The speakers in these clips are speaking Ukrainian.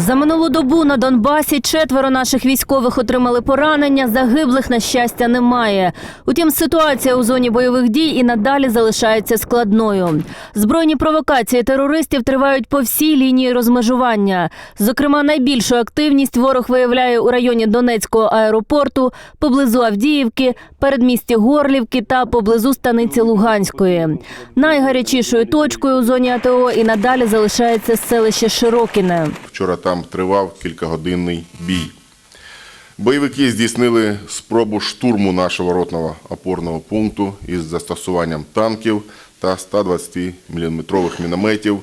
За минулу добу на Донбасі четверо наших військових отримали поранення. Загиблих на щастя немає. Утім, ситуація у зоні бойових дій і надалі залишається складною. Збройні провокації терористів тривають по всій лінії розмежування. Зокрема, найбільшу активність ворог виявляє у районі Донецького аеропорту, поблизу Авдіївки, передмісті Горлівки та поблизу станиці Луганської. Найгарячішою точкою у зоні АТО і надалі залишається селище Широкіне. Вчора там тривав кількагодинний бій. Бойовики здійснили спробу штурму нашого ротного опорного пункту із застосуванням танків та 120-мм мінометів,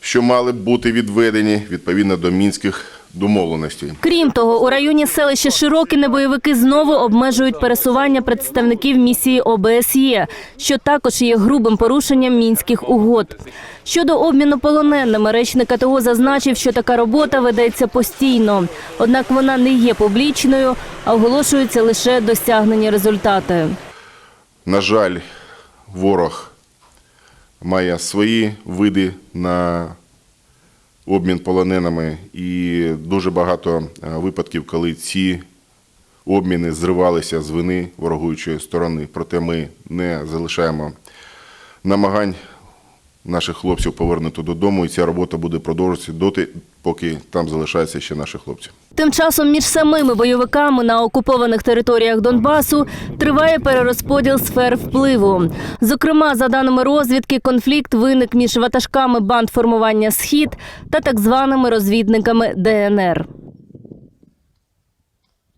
що мали бути відведені відповідно до мінських домовленостей. Крім того, у районі селища Широкіне бойовики знову обмежують пересування представників місії ОБСЄ, що також є грубим порушенням мінських угод. Щодо обміну полоненими, речник АТО зазначив, що така робота ведеться постійно. Однак вона не є публічною, а оголошуються лише досягнені результати. На жаль, ворог має свої види на обмін полоненими, і дуже багато е, випадків, коли ці обміни зривалися з вини ворогуючої сторони. Проте ми не залишаємо намагань наших хлопців повернути додому, і ця робота буде продовжуватися доти, поки там залишаються ще наші хлопці. Тим часом між самими бойовиками на окупованих територіях Донбасу триває перерозподіл сфер впливу. Зокрема, за даними розвідки, конфлікт виник між ватажками банд формування Схід та так званими розвідниками ДНР.